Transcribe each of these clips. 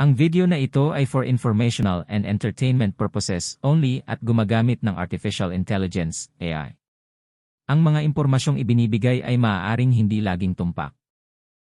Ang video na ito ay for informational and entertainment purposes only at gumagamit ng Artificial Intelligence, AI. Ang mga impormasyong ibinibigay ay maaaring hindi laging tumpak.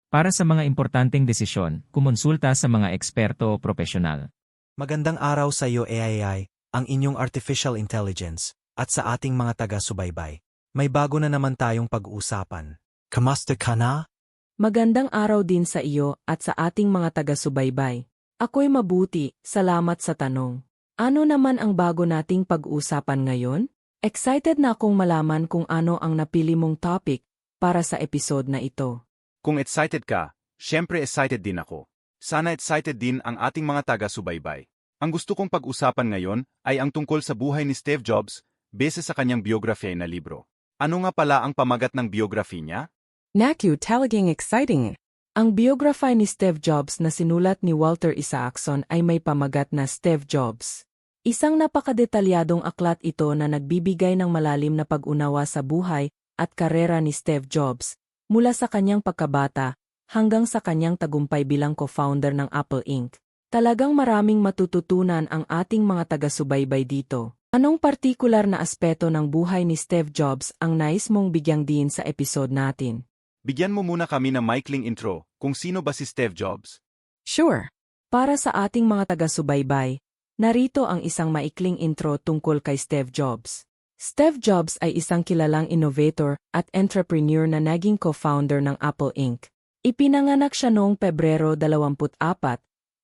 Para sa mga importanteng desisyon, kumonsulta sa mga eksperto o propesyonal. Magandang araw sa iyo AII, ang inyong artificial intelligence, at sa ating mga taga-subaybay. May bago na naman tayong pag-uusapan. Kamusta ka na? Magandang araw din sa iyo at sa ating mga taga-subaybay. Ako'y mabuti, salamat sa tanong. Ano naman ang bago nating pag-uusapan ngayon? Excited na akong malaman kung ano ang napili mong topic para sa episode na ito. Kung excited ka, syempre excited din ako. Sana excited din ang ating mga taga-subaybay. Ang gusto kong pag-usapan ngayon ay ang tungkol sa buhay ni Steve Jobs base sa kanyang biography na libro. Ano nga pala ang pamagat ng biography niya? Naku, talagang exciting. Ang biography ni Steve Jobs na sinulat ni Walter Isaacson ay may pamagat na Steve Jobs. Isang napakadetalyadong aklat ito na nagbibigay ng malalim na pag-unawa sa buhay at karera ni Steve Jobs, mula sa kanyang pagkabata hanggang sa kanyang tagumpay bilang co-founder ng Apple Inc. Talagang maraming matututunan ang ating mga taga-subaybay dito. Anong partikular na aspeto ng buhay ni Steve Jobs ang nais mong bigyang din sa episode natin? Bigyan mo muna kami ng maikling intro kung sino ba si Steve Jobs. Sure. Para sa ating mga taga-subaybay, narito ang isang maikling intro tungkol kay Steve Jobs. Steve Jobs ay isang kilalang innovator at entrepreneur na naging co-founder ng Apple Inc. Ipinanganak siya noong Pebrero 24,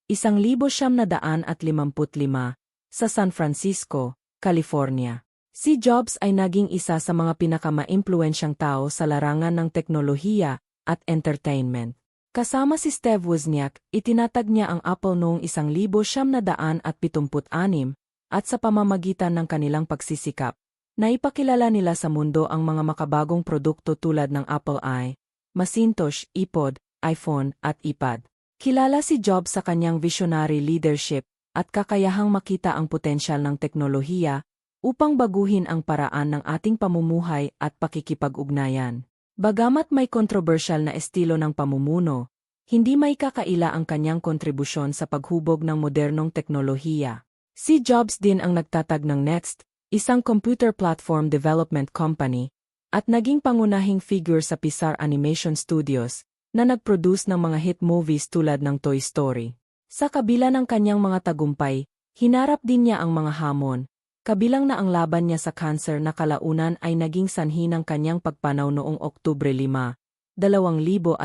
1955 sa San Francisco, California. Si Jobs ay naging isa sa mga pinakamaimpluensyang tao sa larangan ng teknolohiya at entertainment. Kasama si Steve Wozniak, itinatag niya ang Apple noong 1976 at sa pamamagitan ng kanilang pagsisikap, naipakilala nila sa mundo ang mga makabagong produkto tulad ng Apple i, Macintosh, iPod, iPhone at iPad. Kilala si Jobs sa kanyang visionary leadership at kakayahang makita ang potensyal ng teknolohiya upang baguhin ang paraan ng ating pamumuhay at pakikipag-ugnayan. Bagamat may kontrobersyal na estilo ng pamumuno, hindi may kakaila ang kanyang kontribusyon sa paghubog ng modernong teknolohiya. Si Jobs din ang nagtatag ng Next, isang computer platform development company, at naging pangunahing figure sa Pixar Animation Studios, na nag-produce ng mga hit movies tulad ng Toy Story. Sa kabila ng kanyang mga tagumpay, hinarap din niya ang mga hamon, Kabilang na ang laban niya sa cancer na kalaunan ay naging sanhi ng kanyang pagpanaw noong Oktubre 5, 2011.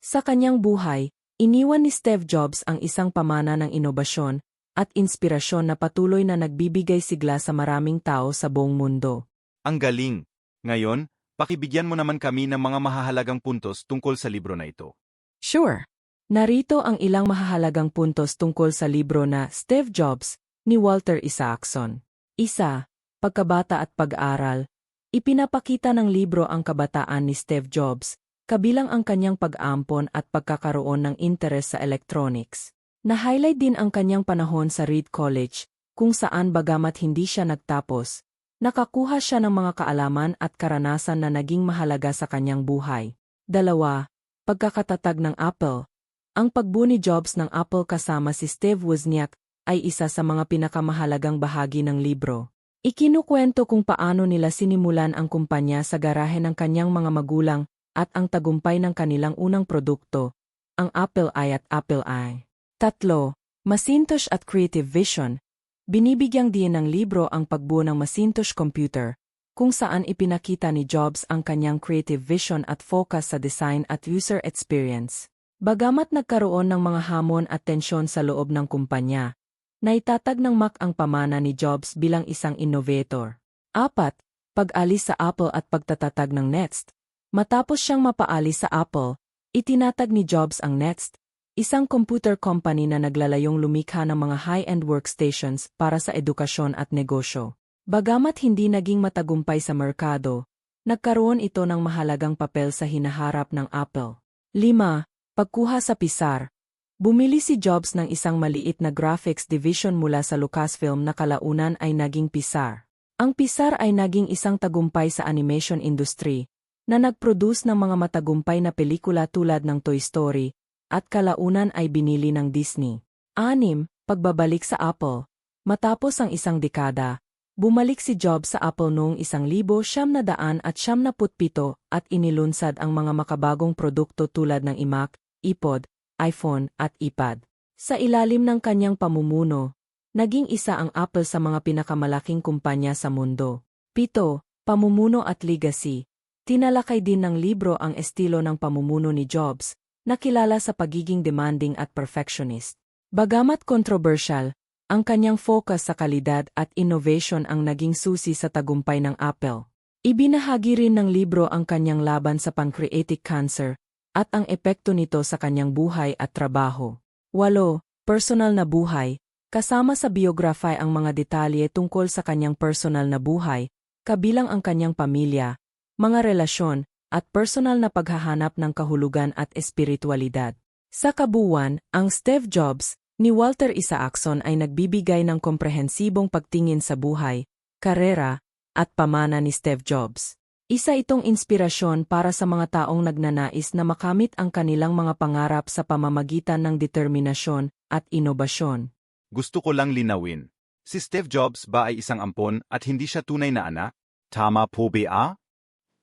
Sa kanyang buhay, iniwan ni Steve Jobs ang isang pamana ng inobasyon at inspirasyon na patuloy na nagbibigay sigla sa maraming tao sa buong mundo. Ang galing! Ngayon, pakibigyan mo naman kami ng mga mahahalagang puntos tungkol sa libro na ito. Sure. Narito ang ilang mahahalagang puntos tungkol sa libro na Steve Jobs, ni Walter Isaacson. Isa, pagkabata at pag-aral. Ipinapakita ng libro ang kabataan ni Steve Jobs, kabilang ang kanyang pag-ampon at pagkakaroon ng interes sa electronics. Na-highlight din ang kanyang panahon sa Reed College, kung saan bagamat hindi siya nagtapos, nakakuha siya ng mga kaalaman at karanasan na naging mahalaga sa kanyang buhay. Dalawa, pagkakatatag ng Apple. Ang pagbuo ni Jobs ng Apple kasama si Steve Wozniak ay isa sa mga pinakamahalagang bahagi ng libro. Ikinukwento kung paano nila sinimulan ang kumpanya sa garahe ng kanyang mga magulang at ang tagumpay ng kanilang unang produkto, ang Apple I at Apple I. Tatlo, Macintosh at Creative Vision. Binibigyang diin ng libro ang pagbuo ng Macintosh computer, kung saan ipinakita ni Jobs ang kanyang creative vision at focus sa design at user experience. Bagamat nagkaroon ng mga hamon at tensyon sa loob ng kumpanya, Naitatag ng Mac ang pamana ni Jobs bilang isang innovator. Apat, pag-alis sa Apple at pagtatatag ng Next. Matapos siyang mapaalis sa Apple, itinatag ni Jobs ang Next, isang computer company na naglalayong lumikha ng mga high-end workstations para sa edukasyon at negosyo. Bagamat hindi naging matagumpay sa merkado, nagkaroon ito ng mahalagang papel sa hinaharap ng Apple. 5. Pagkuha sa Pixar Bumili si Jobs ng isang maliit na graphics division mula sa Lucasfilm na kalaunan ay naging Pixar. Ang Pixar ay naging isang tagumpay sa animation industry, na nag-produce ng mga matagumpay na pelikula tulad ng Toy Story, at kalaunan ay binili ng Disney. Anim, pagbabalik sa Apple. Matapos ang isang dekada, bumalik si Jobs sa Apple noong isang libo siyam na daan at siyam na putpito at inilunsad ang mga makabagong produkto tulad ng iMac, iPod, iPhone at iPad. Sa ilalim ng kanyang pamumuno, naging isa ang Apple sa mga pinakamalaking kumpanya sa mundo. Pito, pamumuno at legacy. Tinalakay din ng libro ang estilo ng pamumuno ni Jobs, na kilala sa pagiging demanding at perfectionist. Bagamat controversial, ang kanyang focus sa kalidad at innovation ang naging susi sa tagumpay ng Apple. Ibinahagi rin ng libro ang kanyang laban sa pancreatic cancer at ang epekto nito sa kanyang buhay at trabaho. Walo, personal na buhay, kasama sa biography ang mga detalye tungkol sa kanyang personal na buhay, kabilang ang kanyang pamilya, mga relasyon, at personal na paghahanap ng kahulugan at espiritualidad. Sa kabuuan, ang Steve Jobs ni Walter Isaacson ay nagbibigay ng komprehensibong pagtingin sa buhay, karera, at pamana ni Steve Jobs. Isa itong inspirasyon para sa mga taong nagnanais na makamit ang kanilang mga pangarap sa pamamagitan ng determinasyon at inobasyon. Gusto ko lang linawin. Si Steve Jobs ba ay isang ampon at hindi siya tunay na anak? Tama po ba?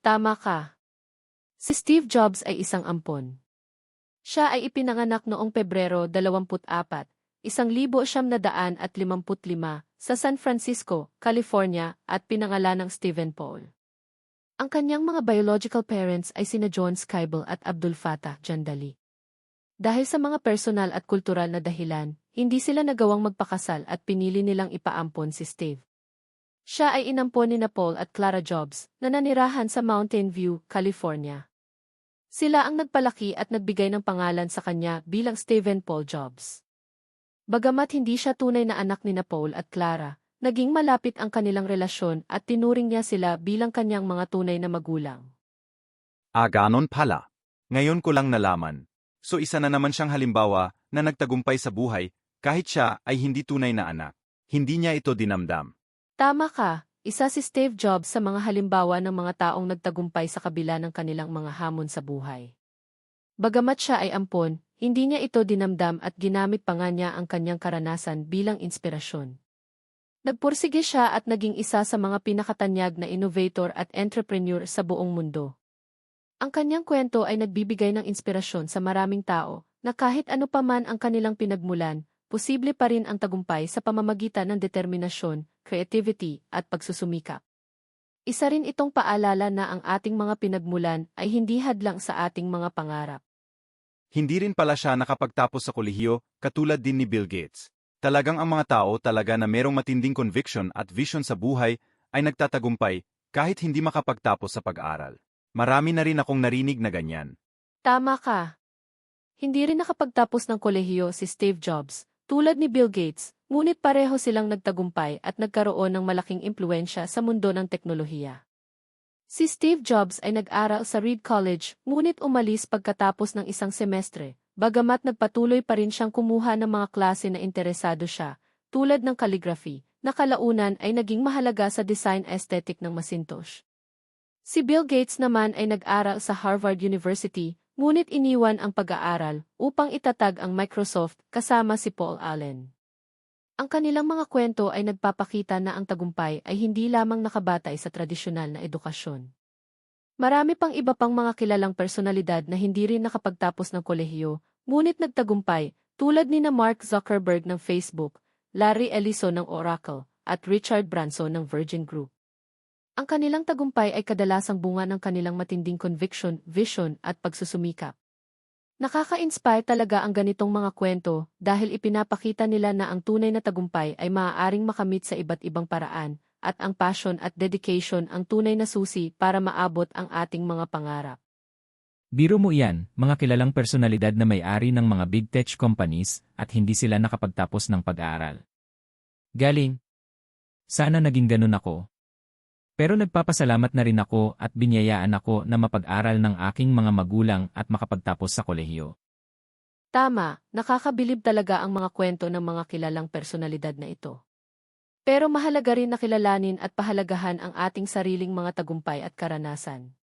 Tama ka. Si Steve Jobs ay isang ampon. Siya ay ipinanganak noong Pebrero 24, 1955 sa San Francisco, California at pinangalan ng Stephen Paul. Ang kanyang mga biological parents ay sina John Skybel at Abdul Fattah Jandali. Dahil sa mga personal at kultural na dahilan, hindi sila nagawang magpakasal at pinili nilang ipaampon si Steve. Siya ay inampon ni Paul at Clara Jobs na nanirahan sa Mountain View, California. Sila ang nagpalaki at nagbigay ng pangalan sa kanya bilang Stephen Paul Jobs. Bagamat hindi siya tunay na anak ni Paul at Clara, naging malapit ang kanilang relasyon at tinuring niya sila bilang kanyang mga tunay na magulang. Ah, ganon pala. Ngayon ko lang nalaman. So isa na naman siyang halimbawa na nagtagumpay sa buhay kahit siya ay hindi tunay na anak. Hindi niya ito dinamdam. Tama ka, isa si Steve Jobs sa mga halimbawa ng mga taong nagtagumpay sa kabila ng kanilang mga hamon sa buhay. Bagamat siya ay ampon, hindi niya ito dinamdam at ginamit pa nga niya ang kanyang karanasan bilang inspirasyon. Nagpursige siya at naging isa sa mga pinakatanyag na innovator at entrepreneur sa buong mundo. Ang kanyang kwento ay nagbibigay ng inspirasyon sa maraming tao na kahit ano pa man ang kanilang pinagmulan, posible pa rin ang tagumpay sa pamamagitan ng determinasyon, creativity, at pagsusumikap. Isa rin itong paalala na ang ating mga pinagmulan ay hindi hadlang sa ating mga pangarap. Hindi rin pala siya nakapagtapos sa kolehiyo katulad din ni Bill Gates. Talagang ang mga tao talaga na merong matinding conviction at vision sa buhay ay nagtatagumpay kahit hindi makapagtapos sa pag-aral. Marami na rin akong narinig na ganyan. Tama ka. Hindi rin nakapagtapos ng kolehiyo si Steve Jobs, tulad ni Bill Gates, ngunit pareho silang nagtagumpay at nagkaroon ng malaking impluensya sa mundo ng teknolohiya. Si Steve Jobs ay nag-aral sa Reed College, ngunit umalis pagkatapos ng isang semestre, bagamat nagpatuloy pa rin siyang kumuha ng mga klase na interesado siya, tulad ng calligraphy, na kalaunan ay naging mahalaga sa design aesthetic ng Macintosh. Si Bill Gates naman ay nag-aral sa Harvard University, ngunit iniwan ang pag-aaral upang itatag ang Microsoft kasama si Paul Allen. Ang kanilang mga kwento ay nagpapakita na ang tagumpay ay hindi lamang nakabatay sa tradisyonal na edukasyon. Marami pang iba pang mga kilalang personalidad na hindi rin nakapagtapos ng kolehiyo, ngunit nagtagumpay, tulad ni na Mark Zuckerberg ng Facebook, Larry Ellison ng Oracle, at Richard Branson ng Virgin Group. Ang kanilang tagumpay ay kadalasang bunga ng kanilang matinding conviction, vision, at pagsusumikap. Nakaka-inspire talaga ang ganitong mga kwento dahil ipinapakita nila na ang tunay na tagumpay ay maaaring makamit sa iba't ibang paraan, at ang passion at dedication ang tunay na susi para maabot ang ating mga pangarap. Biro mo iyan, mga kilalang personalidad na may-ari ng mga big tech companies at hindi sila nakapagtapos ng pag-aaral. Galing. Sana naging ganun ako, pero nagpapasalamat na rin ako at binyayaan ako na mapag-aral ng aking mga magulang at makapagtapos sa kolehiyo. Tama, nakakabilib talaga ang mga kwento ng mga kilalang personalidad na ito. Pero mahalaga rin na kilalanin at pahalagahan ang ating sariling mga tagumpay at karanasan.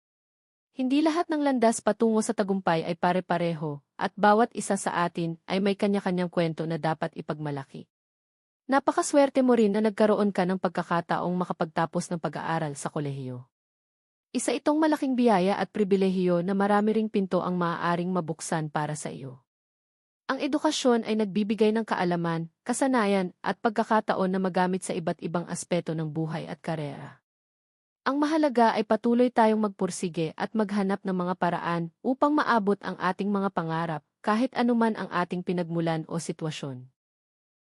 Hindi lahat ng landas patungo sa tagumpay ay pare-pareho, at bawat isa sa atin ay may kanya-kanyang kwento na dapat ipagmalaki. Napakaswerte mo rin na nagkaroon ka ng pagkakataong makapagtapos ng pag-aaral sa kolehiyo. Isa itong malaking biyaya at pribilehiyo na marami ring pinto ang maaaring mabuksan para sa iyo. Ang edukasyon ay nagbibigay ng kaalaman, kasanayan, at pagkakataon na magamit sa iba't ibang aspeto ng buhay at karera. Ang mahalaga ay patuloy tayong magpursige at maghanap ng mga paraan upang maabot ang ating mga pangarap kahit anuman ang ating pinagmulan o sitwasyon.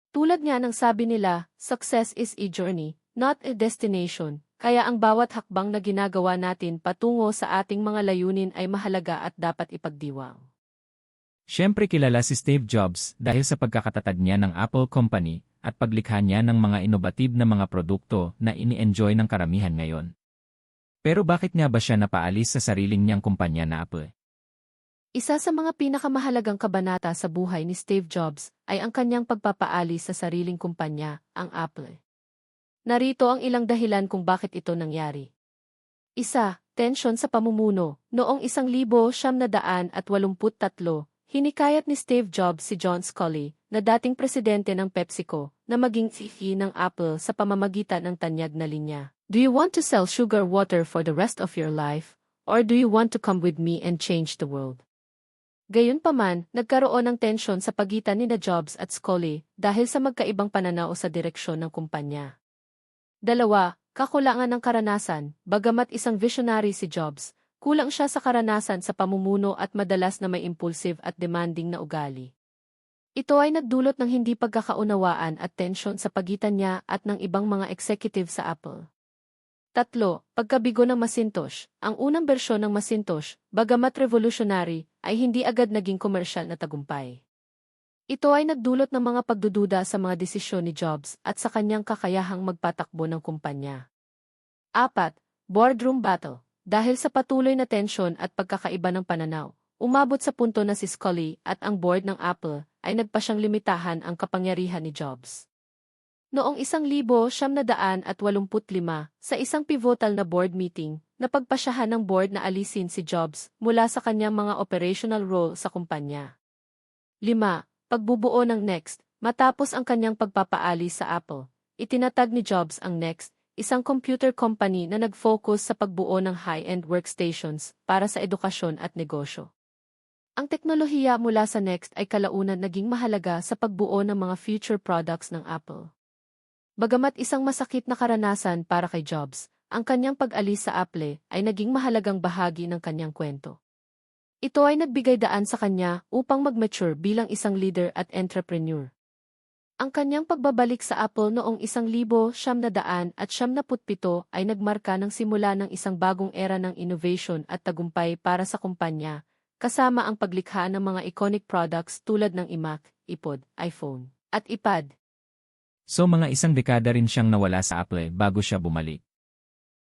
Tulad nga ng sabi nila, success is a journey, not a destination, kaya ang bawat hakbang na ginagawa natin patungo sa ating mga layunin ay mahalaga at dapat ipagdiwang. Siyempre kilala si Steve Jobs dahil sa pagkakatatag niya ng Apple Company at paglikha niya ng mga inobatib na mga produkto na ini-enjoy ng karamihan ngayon. Pero bakit nga ba siya napaalis sa sariling niyang kumpanya na Apple? Isa sa mga pinakamahalagang kabanata sa buhay ni Steve Jobs ay ang kanyang pagpapaalis sa sariling kumpanya, ang Apple. Narito ang ilang dahilan kung bakit ito nangyari. Isa, tensyon sa pamumuno. Noong 1983, hinikayat ni Steve Jobs si John Scully, na dating presidente ng PepsiCo, na maging CEO ng Apple sa pamamagitan ng tanyag na linya. Do you want to sell sugar water for the rest of your life? Or do you want to come with me and change the world? Gayunpaman, nagkaroon ng tensyon sa pagitan ni na Jobs at Scully dahil sa magkaibang pananaw sa direksyon ng kumpanya. Dalawa, kakulangan ng karanasan, bagamat isang visionary si Jobs, kulang siya sa karanasan sa pamumuno at madalas na may impulsive at demanding na ugali. Ito ay nagdulot ng hindi pagkakaunawaan at tensyon sa pagitan niya at ng ibang mga executive sa Apple. Tatlo, pagkabigo ng Macintosh. Ang unang bersyon ng Macintosh, bagamat revolutionary, ay hindi agad naging komersyal na tagumpay. Ito ay nagdulot ng mga pagdududa sa mga desisyon ni Jobs at sa kanyang kakayahang magpatakbo ng kumpanya. Apat, boardroom battle. Dahil sa patuloy na tensyon at pagkakaiba ng pananaw, umabot sa punto na si Scully at ang board ng Apple ay nagpa siyang limitahan ang kapangyarihan ni Jobs. Noong 1985, sa isang pivotal na board meeting, napagpasyahan ng board na alisin si Jobs mula sa kanyang mga operational role sa kumpanya. 5. Pagbubuo ng Next Matapos ang kanyang pagpapaalis sa Apple, itinatag ni Jobs ang Next, isang computer company na nag-focus sa pagbuo ng high-end workstations para sa edukasyon at negosyo. Ang teknolohiya mula sa Next ay kalaunan naging mahalaga sa pagbuo ng mga future products ng Apple. Bagamat isang masakit na karanasan para kay Jobs, ang kanyang pag-alis sa Apple ay naging mahalagang bahagi ng kanyang kwento. Ito ay nagbigay daan sa kanya upang mag-mature bilang isang leader at entrepreneur. Ang kanyang pagbabalik sa Apple noong 1977 ay nagmarka ng simula ng isang bagong era ng innovation at tagumpay para sa kumpanya, kasama ang paglikha ng mga iconic products tulad ng iMac, iPod, iPhone, at iPad. So mga isang dekada rin siyang nawala sa Apple bago siya bumalik.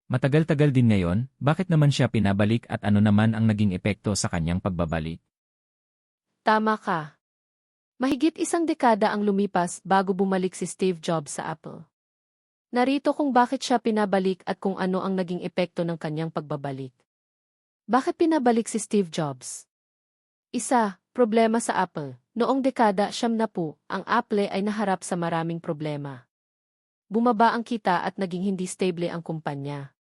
Matagal-tagal din ngayon, bakit naman siya pinabalik at ano naman ang naging epekto sa kanyang pagbabalik? Tama ka. Mahigit isang dekada ang lumipas bago bumalik si Steve Jobs sa Apple. Narito kung bakit siya pinabalik at kung ano ang naging epekto ng kanyang pagbabalik. Bakit pinabalik si Steve Jobs? Isa, problema sa Apple. Noong dekada siyam na po, ang Apple ay naharap sa maraming problema. Bumaba ang kita at naging hindi stable ang kumpanya.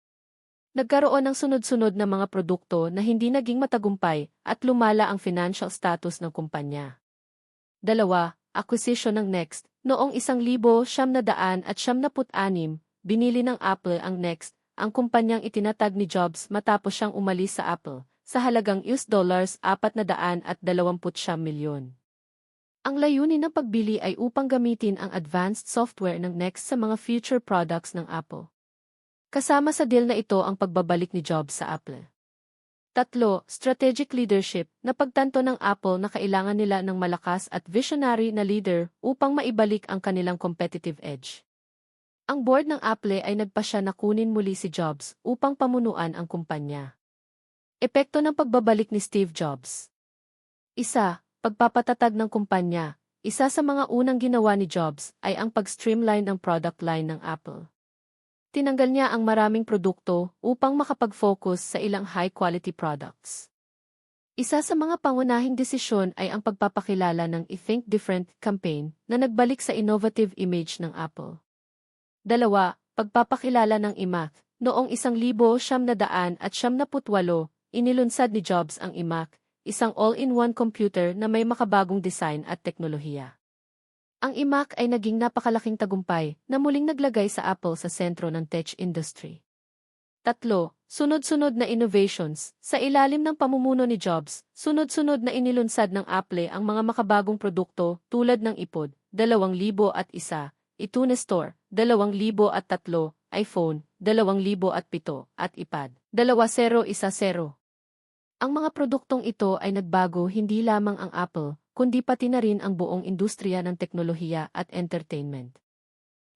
Nagkaroon ng sunod-sunod na mga produkto na hindi naging matagumpay at lumala ang financial status ng kumpanya. Dalawa, acquisition ng Next. Noong isang libo siyam na daan at siyam na anim, binili ng Apple ang Next, ang kumpanyang itinatag ni Jobs matapos siyang umalis sa Apple, sa halagang US dollars 429 milyon. Ang layunin ng pagbili ay upang gamitin ang advanced software ng Next sa mga future products ng Apple. Kasama sa deal na ito ang pagbabalik ni Jobs sa Apple. Tatlo, strategic leadership, napagtanto ng Apple na kailangan nila ng malakas at visionary na leader upang maibalik ang kanilang competitive edge. Ang board ng Apple ay nagpasya na kunin muli si Jobs upang pamunuan ang kumpanya. Epekto ng pagbabalik ni Steve Jobs Isa, Pagpapatatag ng kumpanya, isa sa mga unang ginawa ni Jobs ay ang pag-streamline ng product line ng Apple. Tinanggal niya ang maraming produkto upang makapag-focus sa ilang high-quality products. Isa sa mga pangunahing desisyon ay ang pagpapakilala ng I Think Different campaign na nagbalik sa innovative image ng Apple. Dalawa, pagpapakilala ng iMac. Noong isang libo siyam na daan at siyam na putwalo, inilunsad ni Jobs ang iMac, isang all-in-one computer na may makabagong design at teknolohiya. Ang iMac ay naging napakalaking tagumpay na muling naglagay sa Apple sa sentro ng tech industry. Tatlo, sunod-sunod na innovations. Sa ilalim ng pamumuno ni Jobs, sunod-sunod na inilunsad ng Apple ang mga makabagong produkto tulad ng iPod, 2001, iTunes Store, 2003, iPhone, 2007 at iPad, 2010. Ang mga produktong ito ay nagbago hindi lamang ang Apple, kundi pati na rin ang buong industriya ng teknolohiya at entertainment.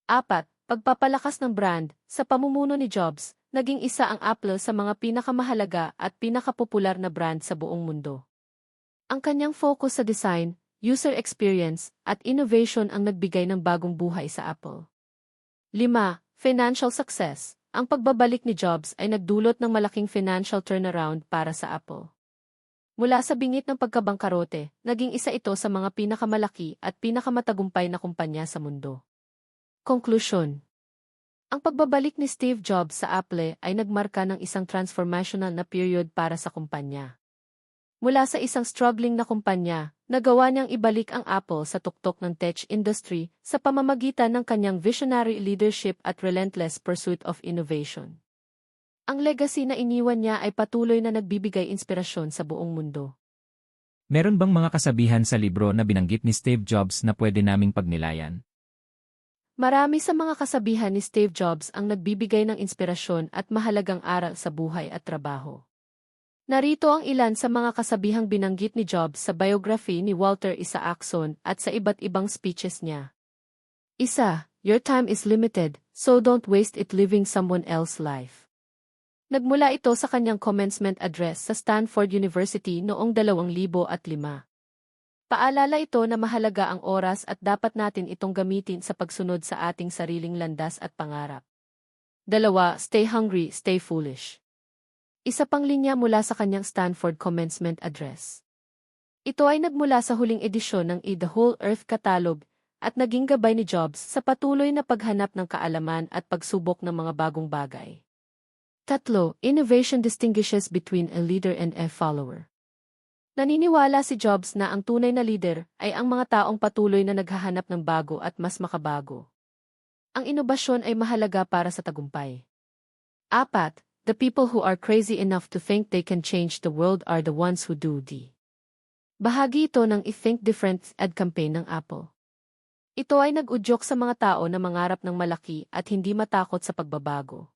Apat, pagpapalakas ng brand, sa pamumuno ni Jobs, naging isa ang Apple sa mga pinakamahalaga at pinakapopular na brand sa buong mundo. Ang kanyang focus sa design, user experience, at innovation ang nagbigay ng bagong buhay sa Apple. 5. Financial success. Ang pagbabalik ni Jobs ay nagdulot ng malaking financial turnaround para sa Apple. Mula sa bingit ng pagkabangkarote, naging isa ito sa mga pinakamalaki at pinakamatagumpay na kumpanya sa mundo. Conclusion Ang pagbabalik ni Steve Jobs sa Apple ay nagmarka ng isang transformational na period para sa kumpanya. Mula sa isang struggling na kumpanya, nagawa niyang ibalik ang Apple sa tuktok ng tech industry sa pamamagitan ng kanyang visionary leadership at relentless pursuit of innovation. Ang legacy na iniwan niya ay patuloy na nagbibigay inspirasyon sa buong mundo. Meron bang mga kasabihan sa libro na binanggit ni Steve Jobs na pwede naming pagnilayan? Marami sa mga kasabihan ni Steve Jobs ang nagbibigay ng inspirasyon at mahalagang aral sa buhay at trabaho. Narito ang ilan sa mga kasabihang binanggit ni Jobs sa biography ni Walter Isaacson at sa iba't ibang speeches niya. Isa, your time is limited, so don't waste it living someone else's life. Nagmula ito sa kanyang commencement address sa Stanford University noong 2005. Paalala ito na mahalaga ang oras at dapat natin itong gamitin sa pagsunod sa ating sariling landas at pangarap. Dalawa, stay hungry, stay foolish. Isa pang linya mula sa kanyang Stanford Commencement Address. Ito ay nagmula sa huling edisyon ng I The Whole Earth Catalog at naging gabay ni Jobs sa patuloy na paghanap ng kaalaman at pagsubok ng mga bagong bagay. Tatlo, innovation distinguishes between a leader and a follower. Naniniwala si Jobs na ang tunay na leader ay ang mga taong patuloy na naghahanap ng bago at mas makabago. Ang inobasyon ay mahalaga para sa tagumpay. Apat, the people who are crazy enough to think they can change the world are the ones who do the. Bahagi ito ng I Think Different ad campaign ng Apple. Ito ay nag-udyok sa mga tao na mangarap ng malaki at hindi matakot sa pagbabago.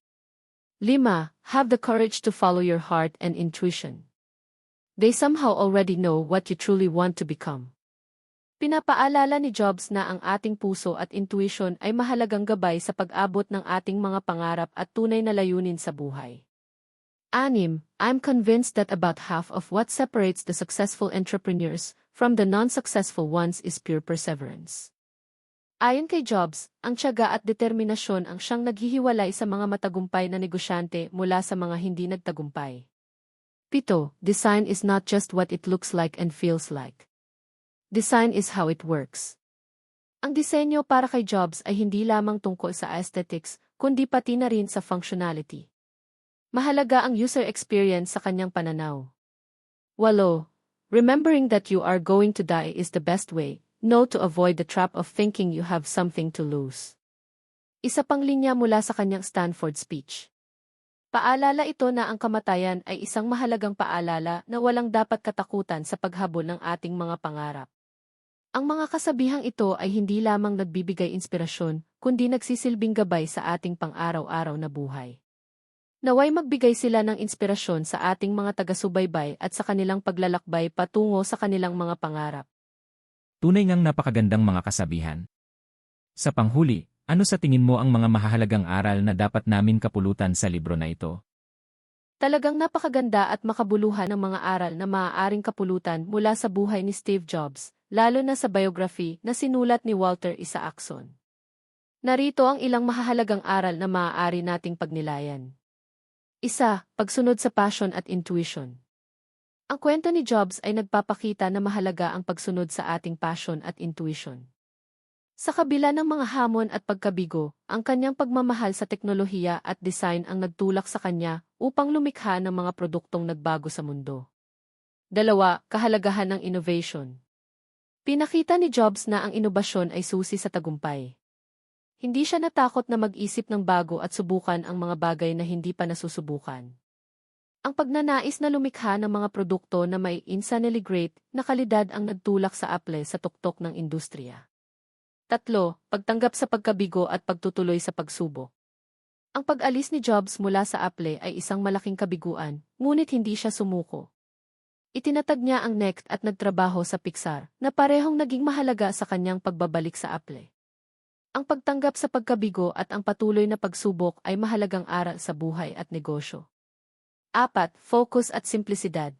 5. Have the courage to follow your heart and intuition. They somehow already know what you truly want to become. Pinapaalala ni Jobs na ang ating puso at intuition ay mahalagang gabay sa pag-abot ng ating mga pangarap at tunay na layunin sa buhay. Anim, I'm convinced that about half of what separates the successful entrepreneurs from the non-successful ones is pure perseverance. Ayon kay Jobs, ang tiyaga at determinasyon ang siyang naghihiwalay sa mga matagumpay na negosyante mula sa mga hindi nagtagumpay. Pito, design is not just what it looks like and feels like. Design is how it works. Ang disenyo para kay Jobs ay hindi lamang tungkol sa aesthetics, kundi pati na rin sa functionality. Mahalaga ang user experience sa kanyang pananaw. Walo, remembering that you are going to die is the best way, no to avoid the trap of thinking you have something to lose. Isa pang linya mula sa kanyang Stanford speech. Paalala ito na ang kamatayan ay isang mahalagang paalala na walang dapat katakutan sa paghabol ng ating mga pangarap. Ang mga kasabihang ito ay hindi lamang nagbibigay inspirasyon, kundi nagsisilbing gabay sa ating pang-araw-araw na buhay. Naway magbigay sila ng inspirasyon sa ating mga taga-subaybay at sa kanilang paglalakbay patungo sa kanilang mga pangarap. Tunay ngang napakagandang mga kasabihan. Sa panghuli, ano sa tingin mo ang mga mahahalagang aral na dapat namin kapulutan sa libro na ito? Talagang napakaganda at makabuluhan ng mga aral na maaaring kapulutan mula sa buhay ni Steve Jobs, lalo na sa biography na sinulat ni Walter Isaacson. Narito ang ilang mahahalagang aral na maaari nating pagnilayan. Isa, pagsunod sa passion at intuition. Ang kwento ni Jobs ay nagpapakita na mahalaga ang pagsunod sa ating passion at intuition. Sa kabila ng mga hamon at pagkabigo, ang kanyang pagmamahal sa teknolohiya at design ang nagtulak sa kanya upang lumikha ng mga produktong nagbago sa mundo. Dalawa, kahalagahan ng innovation. Pinakita ni Jobs na ang inobasyon ay susi sa tagumpay. Hindi siya natakot na mag-isip ng bago at subukan ang mga bagay na hindi pa nasusubukan. Ang pagnanais na lumikha ng mga produkto na may insanely great na kalidad ang nagtulak sa Apple sa tuktok ng industriya. Tatlo, pagtanggap sa pagkabigo at pagtutuloy sa pagsubok. Ang pag-alis ni Jobs mula sa Apple ay isang malaking kabiguan, ngunit hindi siya sumuko. Itinatag niya ang NECT at nagtrabaho sa Pixar, na parehong naging mahalaga sa kanyang pagbabalik sa Apple. Ang pagtanggap sa pagkabigo at ang patuloy na pagsubok ay mahalagang aral sa buhay at negosyo. Apat, focus at simplisidad.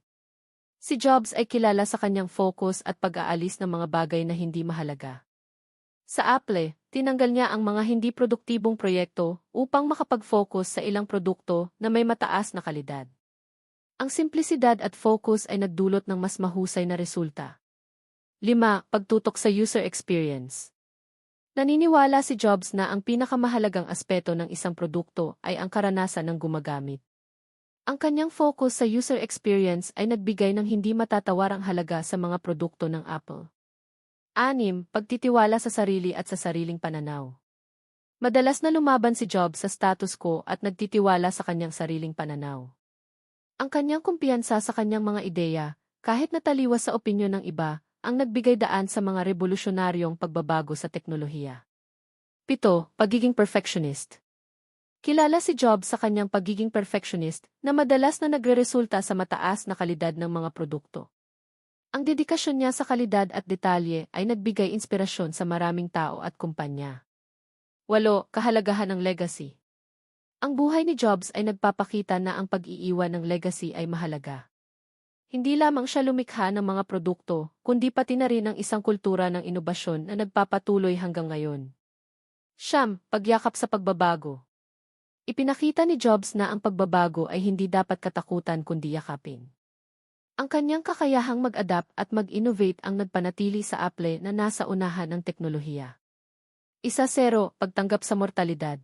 Si Jobs ay kilala sa kanyang focus at pag-aalis ng mga bagay na hindi mahalaga. Sa Apple, tinanggal niya ang mga hindi produktibong proyekto upang makapag-focus sa ilang produkto na may mataas na kalidad. Ang simplisidad at focus ay nagdulot ng mas mahusay na resulta. 5. Pagtutok sa user experience. Naniniwala si Jobs na ang pinakamahalagang aspeto ng isang produkto ay ang karanasan ng gumagamit. Ang kanyang focus sa user experience ay nagbigay ng hindi matatawarang halaga sa mga produkto ng Apple. 6. Pagtitiwala sa sarili at sa sariling pananaw. Madalas na lumaban si Jobs sa status quo at nagtitiwala sa kanyang sariling pananaw. Ang kanyang kumpiyansa sa kanyang mga ideya, kahit nataliwas sa opinyon ng iba, ang nagbigay daan sa mga revolusyonaryong pagbabago sa teknolohiya. 7. Pagiging perfectionist. Kilala si Jobs sa kanyang pagiging perfectionist na madalas na nagreresulta sa mataas na kalidad ng mga produkto. Ang dedikasyon niya sa kalidad at detalye ay nagbigay inspirasyon sa maraming tao at kumpanya. 8. Kahalagahan ng legacy. Ang buhay ni Jobs ay nagpapakita na ang pag-iiwan ng legacy ay mahalaga. Hindi lamang siya lumikha ng mga produkto, kundi pati na rin ang isang kultura ng inobasyon na nagpapatuloy hanggang ngayon. Siyam, pagyakap sa pagbabago. Ipinakita ni Jobs na ang pagbabago ay hindi dapat katakutan kundi yakapin. Ang kanyang kakayahang mag-adapt at mag-innovate ang nagpanatili sa Apple na nasa unahan ng teknolohiya. Isa zero, pagtanggap sa mortalidad.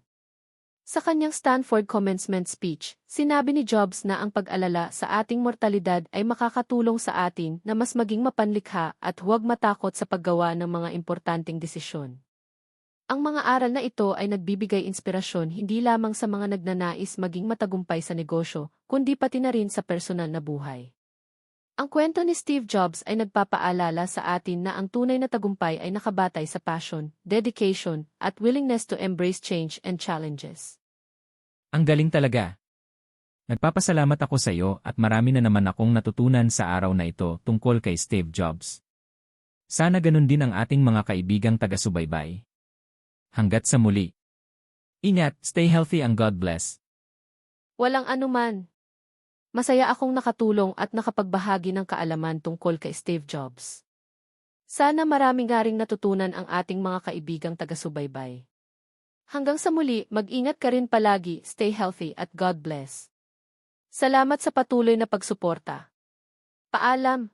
Sa kanyang Stanford commencement speech, sinabi ni Jobs na ang pag-alala sa ating mortalidad ay makakatulong sa atin na mas maging mapanlikha at huwag matakot sa paggawa ng mga importanteng desisyon. Ang mga aral na ito ay nagbibigay inspirasyon hindi lamang sa mga nagnanais maging matagumpay sa negosyo, kundi pati na rin sa personal na buhay. Ang kwento ni Steve Jobs ay nagpapaalala sa atin na ang tunay na tagumpay ay nakabatay sa passion, dedication, at willingness to embrace change and challenges. Ang galing talaga. Nagpapasalamat ako sa iyo at marami na naman akong natutunan sa araw na ito tungkol kay Steve Jobs. Sana ganun din ang ating mga kaibigang taga-subaybay. Hanggat sa muli. Ingat, stay healthy and God bless. Walang anuman. Masaya akong nakatulong at nakapagbahagi ng kaalaman tungkol kay Steve Jobs. Sana marami nga ring natutunan ang ating mga kaibigang taga-subaybay. Hanggang sa muli, mag-ingat ka rin palagi, stay healthy at God bless. Salamat sa patuloy na pagsuporta. Paalam!